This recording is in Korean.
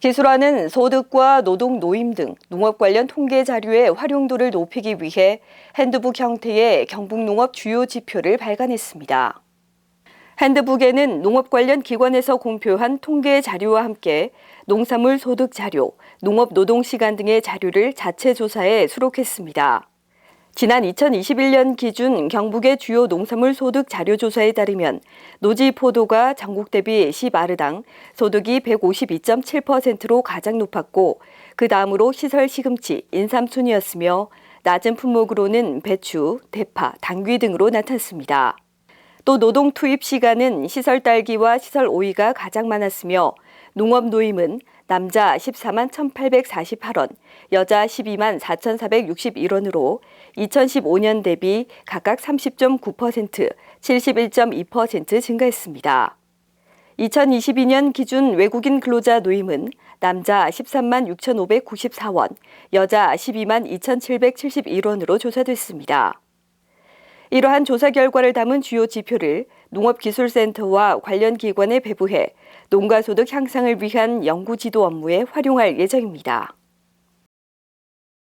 기술화는 소득과 노동 노임 등 농업 관련 통계 자료의 활용도를 높이기 위해 핸드북 형태의 경북농업 주요 지표를 발간했습니다. 핸드북에는 농업 관련 기관에서 공표한 통계 자료와 함께 농산물 소득 자료, 농업 노동 시간 등의 자료를 자체 조사해 수록했습니다. 지난 2021년 기준 경북의 주요 농산물 소득 자료 조사에 따르면 노지 포도가 전국 대비 시마르당 소득이 152.7%로 가장 높았고 그 다음으로 시설 시금치, 인삼 순이었으며 낮은 품목으로는 배추, 대파, 당귀 등으로 나탔습니다. 또 노동 투입 시간은 시설 딸기와 시설 오이가 가장 많았으며 농업 노임은 남자 14만 1,848원, 여자 12만 4,461원으로 2015년 대비 각각 30.9%, 71.2% 증가했습니다. 2022년 기준 외국인 근로자 노임은 남자 13만 6,594원, 여자 12만 2,771원으로 조사됐습니다. 이러한 조사 결과를 담은 주요 지표를 농업기술센터와 관련 기관에 배부해 농가소득 향상을 위한 연구 지도 업무에 활용할 예정입니다.